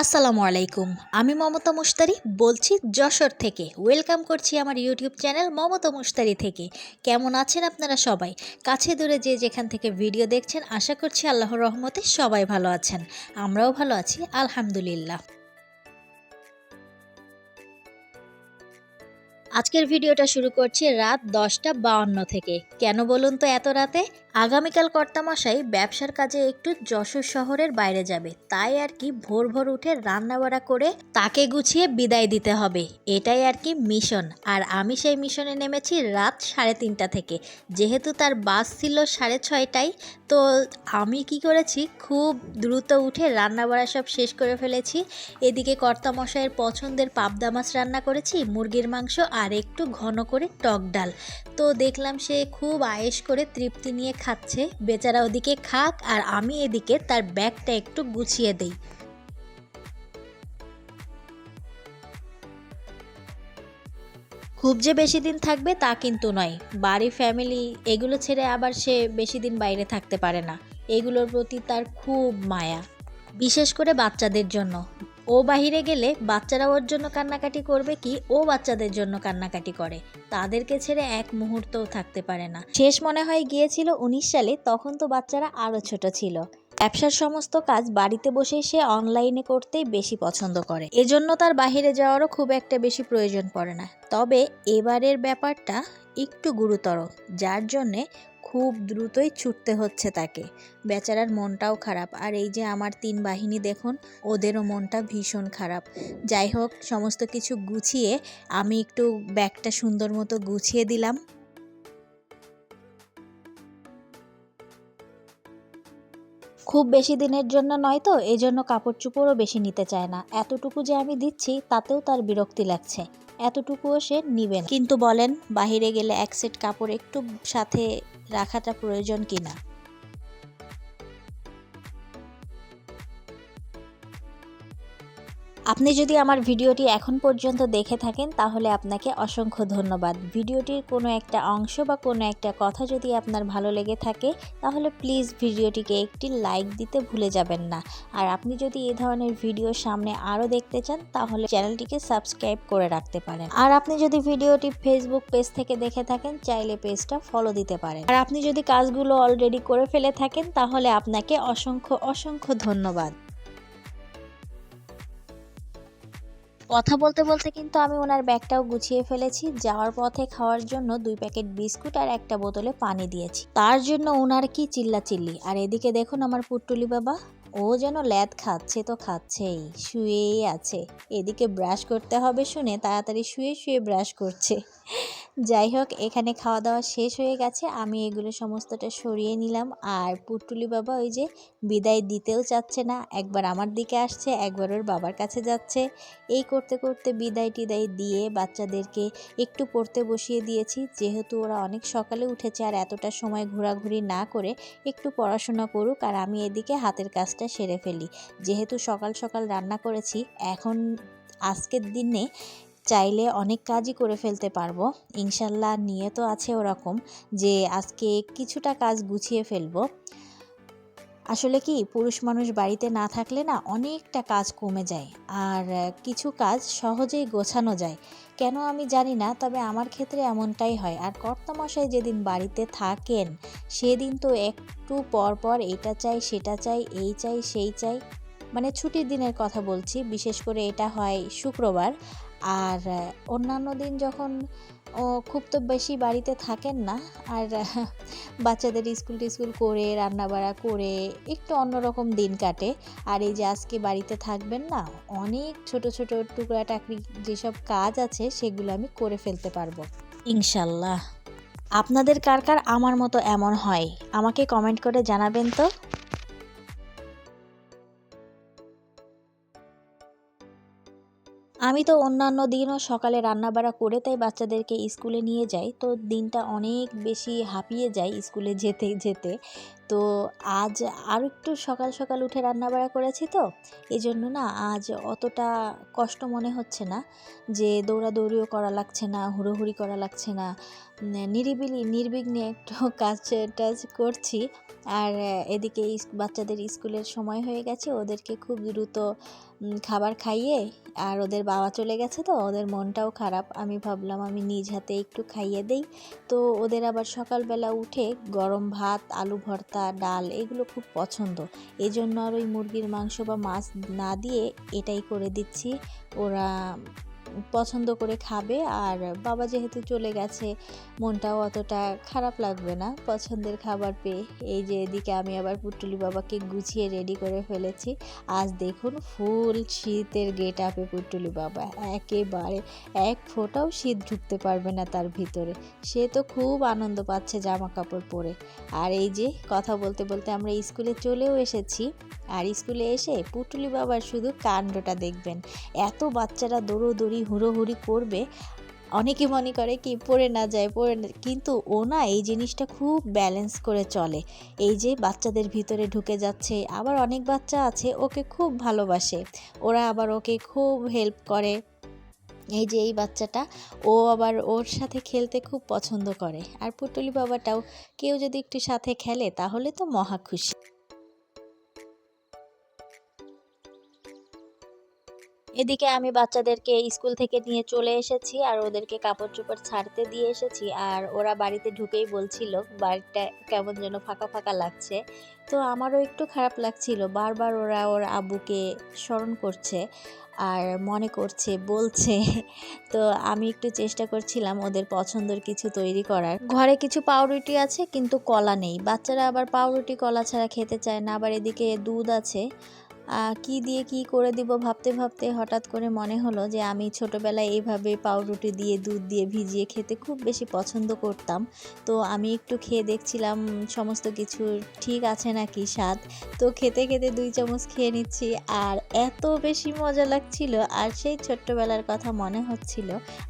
আসসালামু আলাইকুম। আমি মমতা মুস্তারি বলছি যশোর থেকে। ওয়েলকাম করছি আমার ইউটিউব চ্যানেল মমতা মুস্তারি থেকে। কেমন আছেন আপনারা সবাই? কাছে দূরে যে যেখান থেকে ভিডিও দেখছেন, আশা করছি আল্লাহর রহমতে সবাই ভালো আছেন। আমরাও ভালো আছি, আলহামদুলিল্লাহ। আজকের ভিডিওটা শুরু করছি রাত দশটা বাউন্ন থেকে। কেন বলুন তো এত রাতে? আগামীকাল কর্তামশাই ব্যবসার কাজে একটু যশোর শহরের বাইরে যাবে। তাই আর কি ভোর ভোর উঠে রান্নাবাড়া করে তাকে গুছিয়ে বিদায় দিতে হবে। এটাই আর কি মিশন। আর আমি সেই মিশনে নেমেছি রাত সাড়ে তিনটা থেকে। যেহেতু তার বাস ছিল সাড়ে ছয়টায়, তো আমি কি করেছি, খুব দ্রুত উঠে রান্নাবাড়া সব শেষ করে ফেলেছি। এদিকে কর্তামশাইয়ের পছন্দের পাবদা মাছ রান্না করেছি, মুরগির মাংস আর একটু ঘন করে টক ডাল। তো দেখলাম সে খুব আয়েস করে তৃপ্তি নিয়ে খাচ্ছে। বেচারা ওদিকে খাক আর আমি এদিকে তার ব্যাগটা একটু গুছিয়ে দেই। খুব যে বেশি দিন থাকবে তা কিন্তু নয়। বাড়ি ফ্যামিলি এগুলো ছেড়ে আবার সে বেশি দিন বাইরে থাকতে পারে না। এগুলোর প্রতি তার খুব মায়া। বিশেষ করে বাচ্চাদের জন্য। ও বাহিরে গেলে বাচ্চারা ওর জন্য কান্নাকাটি করবে কি ও বাচ্চাদের জন্য কান্নাকাটি করে? তাদেরকে ছেড়ে এক মুহূর্তও থাকতে পারে না। শেষ মনে হয় গিয়েছিল উনিশ সালে, তখন তো বাচ্চারা আরও ছোট ছিল। ব্যবসার সমস্ত কাজ বাড়িতে বসেই সে অনলাইনে করতেই বেশি পছন্দ করে। এজন্য তার বাইরে যাওয়ারও খুব একটা বেশি প্রয়োজন পড়ে না। তবে এবারের ব্যাপারটা একটু গুরুতর, যার জন্যে খুব দ্রুতই ছুটতে হচ্ছে তাকে। বেচারার মনটাও খারাপ। আর এই যে আমার তিন বাহিনী দেখুন, ওদেরও মনটা ভীষণ খারাপ। যাই হোক, সমস্ত কিছু গুছিয়ে আমি একটু ব্যাগটা সুন্দর মতো গুছিয়ে দিলাম। খুব বেশি দিনের জন্য নয় তো এই জন্য কাপড় চোপড়ও বেশি নিতে চায় না। এতটুকু যে আমি দিচ্ছি, তাতেও তার বিরক্তি লাগছে। এতটুকুও সে নিবে না। কিন্তু বলেন, বাহিরে গেলে এক সেট কাপড় একটু সাথে রাখাটা প্রয়োজন কিনা। আপনি যদি আমার ভিডিওটি এখন পর্যন্ত দেখে থাকেন, তাহলে আপনাকে অসংখ্য ধন্যবাদ। ভিডিওটির কোনো একটা অংশ বা কোনো একটা কথা যদি আপনার ভালো লেগে থাকে, তাহলে প্লিজ ভিডিওটিকে একটি লাইক দিতে ভুলে যাবেন না। আর আপনি যদি এই ধরনের ভিডিও সামনে আরও দেখতে চান, তাহলে চ্যানেলটিকে সাবস্ক্রাইব করে রাখতে পারেন। আর আপনি যদি ভিডিওটি ফেসবুক পেজ থেকে দেখে থাকেন, চাইলে পেজটা ফলো দিতে পারেন। আর আপনি যদি কাজগুলো অলরেডি করে ফেলে থাকেন, তাহলে আপনাকে অসংখ্য অসংখ্য ধন্যবাদ। কথা বলতে বলতে কিন্তু আমি ওনার ব্যাগটাও গুছিয়ে ফেলেছি। যাওয়ার পথে খাওয়ার জন্য দুই প্যাকেট বিস্কুট আর একটা বোতলে পানি দিয়েছি। তার জন্য ওনার কি চিল্লা চিল্লি আর এদিকে দেখুন আমার পুট্টুলি বাবা। ও যেন ল্যাদ খাচ্ছে তো খাচ্ছেই, শুয়েই আছে। এদিকে ব্রাশ করতে হবে শুনে তাড়াতাড়ি শুয়ে শুয়ে ব্রাশ করছে। যাই হোক, এখানে খাওয়া দাওয়া শেষ হয়ে গেছে। আমি এগুলো সমস্তটা সরিয়ে নিলাম। আর পুটুলি বাবা ওই যে বিদায় দিতেও চাচ্ছে না। একবার আমার দিকে আসছে, একবার ওর বাবার কাছে যাচ্ছে। এই করতে করতে বিদায় টিদায় দিয়ে বাচ্চাদেরকে একটু পড়তে বসিয়ে দিয়েছি। যেহেতু ওরা অনেক সকালে উঠেছে আর এতটা সময় ঘোরাঘুরি না করে একটু পড়াশোনা করুক আর আমি এদিকে হাতের কাজটা সেরে ফেলি। যেহেতু সকাল সকাল রান্না করেছি, এখন আজকের দিনে চাইলে অনেক কাজই করে ফেলতে পারব। ইনশাল্লাহ নিয়ে তো আছে ওরকম যে আজকে কিছুটা কাজ গুছিয়ে ফেলব। আসলে কি, পুরুষ মানুষ বাড়িতে না থাকলে না অনেকটা কাজ কমে যায় আর কিছু কাজ সহজেই গোছানো যায়। কেন আমি জানি না, তবে আমার ক্ষেত্রে এমনটাই হয়। আর কর্তামশাই যেদিন বাড়িতে থাকেন, সেদিন তো একটু পর পর এটা চাই, সেটা চাই, এই চাই, সেই চাই। মানে ছুটির দিনের কথা বলছি, বিশেষ করে এটা হয় শুক্রবার। আর অন্যান্য দিন যখন ও খুব তো বেশি বাড়িতে থাকেন না, আর, বাচ্চাদের স্কুল টিস্কুল করে, রান্নাবাড়া করে একটু অন্যরকম দিন কাটে। আর এই যে আজকে বাড়িতে থাকবেন না, অনেক ছোট ছোট টুকরা টাকরি যেসব কাজ আছে সেগুলো আমি করে ফেলতে পারব। ইনশাল্লাহ। আপনাদের কার কার আমার মতো এমন হয়? আমাকে কমেন্ট করে জানাবেন তো। আমি তো অন্যান্য দিনও সকালে রান্না রান্নাবাড়া করে তাই বাচ্চাদেরকে স্কুলে নিয়ে যাই। তো দিনটা অনেক বেশি হাঁপিয়ে যায় স্কুলে যেতে যেতে। তো আজ আর একটু সকাল সকাল উঠে রান্না রান্নাবাড়া করেছি তো। এই জন্য না আজ অতটা কষ্ট মনে হচ্ছে না যে দৌড়াদৌড়িও করা লাগছে না, হুড়োহুড়ি করা লাগছে না। নিরিবিলি, নির্বিঘ্নে একটু কাজ টাজ করছি। আর এদিকে বাচ্চাদের স্কুলের সময় হয়ে গেছে, ওদেরকে খুব দ্রুত খাবার খাইয়ে আর ওদের বাবা চলে গেছে তো, ওদের মনটাও খারাপ। আমি ভাবলাম আমি নিজ হাতে একটু খাইয়ে দেই। তো ওদের আবার সকালবেলা উঠে গরম ভাত, আলু ভর্তা ডাল এগুলো খুব পছন্দ। এই জন্য আর ওই মুরগির মাংস বা মাছ না দিয়ে এটাই করে দিচ্ছি। ওরা পছন্দ করে খাবে। আর বাবা যেহেতু চলে গেছে, মনটাও অতটা খারাপ লাগবে না পছন্দের খাবার পেয়ে। এই যে এদিকে আমি আবার পুটুলি বাবাকে গুছিয়ে রেডি করে ফেলেছি। আজ দেখুন ফুল শীতের গেট আপে পুটুলি বাবা। একেবারে এক ফোঁটাও শীত ঢুকতে পারবে না তার ভিতরে। সে তো খুব আনন্দ পাচ্ছে জামা কাপড় পরে। আর এই যে কথা বলতে বলতে আমরা স্কুলে চলেও এসেছি। আর স্কুলে এসে পুটুলি বাবার শুধু কাণ্ডটা দেখবেন। এত বাচ্চারা দৌড়োদৌড়ি হুড়োহুড়ি করবে, অনেকে মনে করে কি পড়ে না যায়, পড়ে না কিন্তু ও না এই জিনিসটা খুব ব্যালেন্স করে চলে। এই যে বাচ্চাদের ভিতরে ঢুকে যাচ্ছে, আবার অনেক বাচ্চা আছে, ওকে খুব ভালোবাসে। ওরা আবার ওকে খুব হেল্প করে। এই যে এই বাচ্চাটা, ও আবার ওর সাথে খেলতে খুব পছন্দ করে। আর পুটুলি বাবাটাও কেউ যদি একটু সাথে খেলে, তাহলে তো মহা খুশি। এদিকে আমি বাচ্চাদেরকে স্কুল থেকে নিয়ে চলে এসেছি আর ওদেরকে কাপড় চোপড় ছাড়তে দিয়ে এসেছি আর ওরা বাড়িতে ঢুকেই বলছিল, বাড়িটা কেমন যেন ফাঁকা ফাঁকা লাগছে। তো আমারও একটু খারাপ লাগছিল। বারবার ওরা ওর আব্বুকে স্মরণ করছে আর মনে করছে, বলছে। তো আমি একটু চেষ্টা করছিলাম ওদের পছন্দের কিছু তৈরি করার। ঘরে কিছু পাউরুটি আছে, কিন্তু কলা নেই। বাচ্চারা আবার পাউরুটি, কলা ছাড়া খেতে চায় না। আবার এদিকে দুধ আছে। কি দিয়ে কি করে দিব ভাবতে ভাবতে হঠাৎ করে মনে হলো যে আমি ছোটোবেলায় এইভাবে পাউরুটি দিয়ে, দুধ দিয়ে ভিজিয়ে খেতে খুব বেশি পছন্দ করতাম। তো আমি একটু খেয়ে দেখছিলাম সমস্ত কিছু ঠিক আছে নাকি স্বাদ। তো খেতে খেতে দুই চামচ খেয়ে নিচ্ছি আর এত বেশি মজা লাগছিল আর সেই ছোট্টবেলার কথা মনে হচ্ছিল।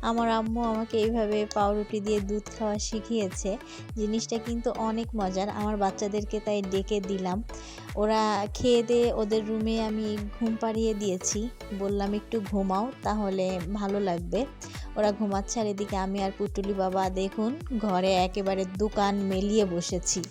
আমার আম্মু আমাকে এইভাবে পাউরুটি দিয়ে দুধ খাওয়া শিখিয়েছে। জিনিসটা কিন্তু অনেক মজার। আমার বাচ্চাদেরকে তাই ডেকে দিলাম। ওরা খেয়ে দিয়ে ওদের রুমে আমি ঘুম পাড়িয়ে দিয়েছি। বললাম, একটু ঘুমাও, তাহলে ভালো লাগবে। ওরা ঘুমাচ্ছে, আর এদিকে আমি আর পুটুলি বাবা দেখুন, ঘরে একেবারে দোকান মেলিয়ে বসেছি।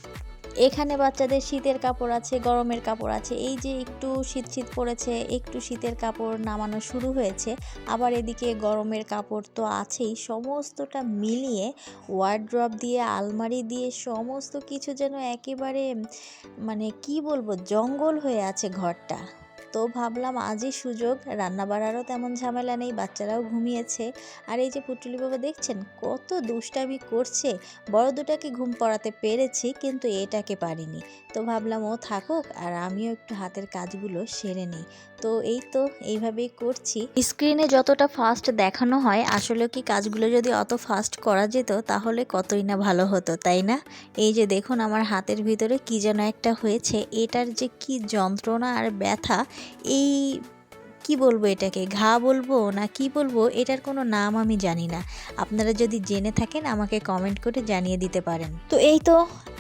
এখানে বাচ্চাদের শীতের কাপড় আছে, গরমের কাপড় আছে। এই যে একটু শীত শীত পড়েছে, একটু শীতের কাপড় নামানো শুরু হয়েছে। আবার এদিকে গরমের কাপড় তো আছেই। সমস্তটা মিলিয়ে ওয়ার্ড্রপ দিয়ে, আলমারি দিয়ে সমস্ত কিছু যেন একেবারে মানে কি বলব, জঙ্গল হয়ে আছে ঘরটা। তো ভাবলাম আজই সুযোগ। রান্না বাড়ারও তেমন ঝামেলা নেই, বাচ্চারাও ঘুমিয়েছে। আর এই যে পুটুলি বাবা দেখছেন, কত দুষ্টামি করছে। বড় দুটাকে ঘুম পড়াতে পেরেছি, কিন্তু এটাকে পারিনি। তো ভাবলাম ও থাকুক আর আমিও একটু হাতের কাজগুলো সেরে নিই। তো এই তো, এইভাবেই করছি। স্ক্রিনে যতটা ফাস্ট দেখানো হয় আসলে কি কাজগুলো যদি অত ফাস্ট করা যেত, তাহলে কতই না ভালো হতো, তাই না? এই যে দেখুন আমার হাতের ভিতরে কি যেন একটা হয়েছে, এটার যে কি যন্ত্রণা আর ব্যথা, এই কি বলব এটাকে? ঘা বলব না কি বলব? এটার কোনো নাম আমি জানি না। আপনারা যদি জেনে থাকেন, আমাকে কমেন্ট করে জানিয়ে দিতে পারেন। তো এই তো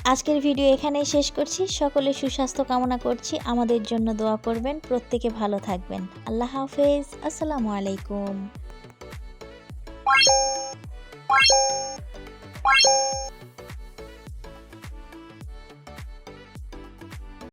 আজকের ভিডিও এখানেই শেষ করছি। সকলে সুস্বাস্থ্য কামনা করছি। আমাদের জন্য দোয়া করবেন। প্রত্যেকে ভালো থাকবেন। আল্লাহ হাফেজ। আসসালামু আলাইকুম।